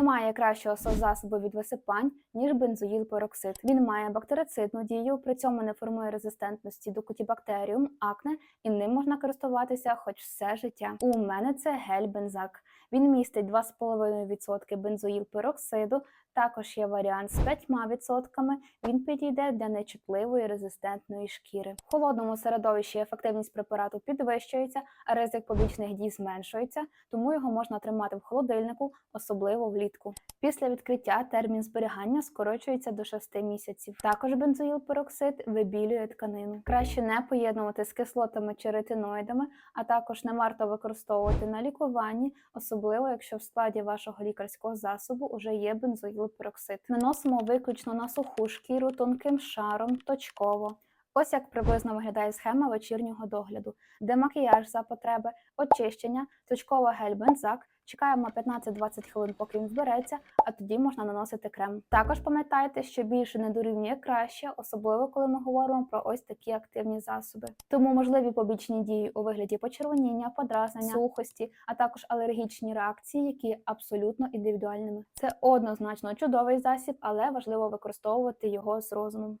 Немає кращого соцзасобу від висипань, ніж бензоїл-пероксид. Він має бактерицидну дію, при цьому не формує резистентності до кутібактеріум, акне, і ним можна користуватися хоч все життя. У мене це гель-бензак. Він містить 2,5% бензоїл-пероксиду. Також є варіант з 5%. Він підійде для нечутливої резистентної шкіри. В холодному середовищі ефективність препарату підвищується, а ризик побічних дій зменшується, тому його можна тримати в холодильнику, особливо влітку. Після відкриття термін зберігання скорочується до 6 місяців. Також бензоїл-пероксид вибілює тканину. Краще не поєднувати з кислотами чи ретиноїдами, а також не варто використовувати на лікуванні, особливо якщо в складі вашого лікарського засобу уже є бензоїл-пероксид. Наносимо виключно на суху шкіру тонким шаром, точково. Ось як приблизно виглядає схема вечірнього догляду, де макіяж за потреби, очищення, точкова гель-бензак. Чекаємо 15-20 хвилин, поки він збереться, а тоді можна наносити крем. Також пам'ятайте, що більше не дорівнює краще, особливо коли ми говоримо про ось такі активні засоби. Тому можливі побічні дії у вигляді почервоніння, подразнення, сухості, а також алергічні реакції, які абсолютно індивідуальними. Це однозначно чудовий засіб, але важливо використовувати його з розумом.